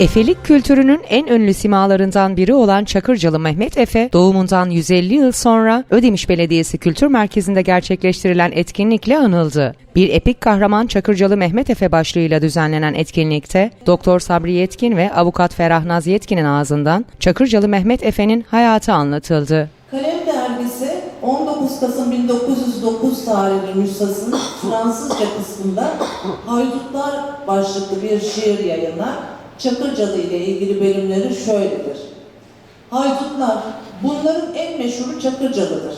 Efelik kültürünün en ünlü simalarından biri olan Çakırcalı Mehmet Efe, doğumundan 150 yıl sonra Ödemiş Belediyesi Kültür Merkezi'nde gerçekleştirilen etkinlikle anıldı. Bir epik kahraman Çakırcalı Mehmet Efe başlığıyla düzenlenen etkinlikte Doktor Sabri Yetkin ve Avukat Ferah Naz Yetkin'in ağzından Çakırcalı Mehmet Efe'nin hayatı anlatıldı. Kalem dergisi 19 Kasım 1909 tarihli nüshasının Fransızca kısmında Haydutlar başlıklı bir şiir yayınlar. Çakırcalı ile ilgili bölümleri şöyledir. Haydutlar, bunların en meşhuru Çakırcalı'dır.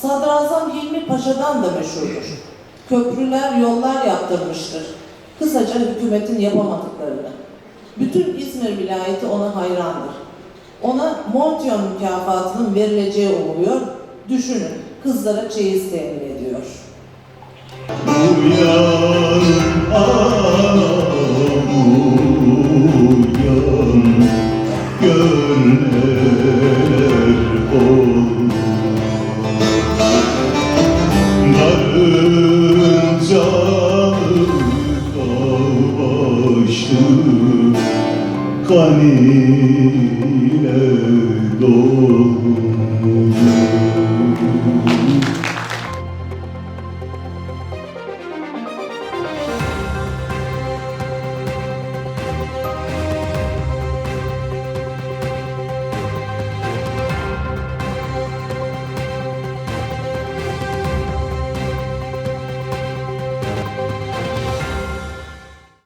Sadrazam Hilmi Paşa'dan da meşhurdur. Köprüler, yollar yaptırmıştır. Kısaca hükümetin yapamadıklarını. Bütün İzmir vilayeti ona hayrandır. Ona Montion mükafatının verileceği umuluyor. Düşünün, kızlara çeyiz temin ediyor. görünür olur Darınca kan ile dolmuş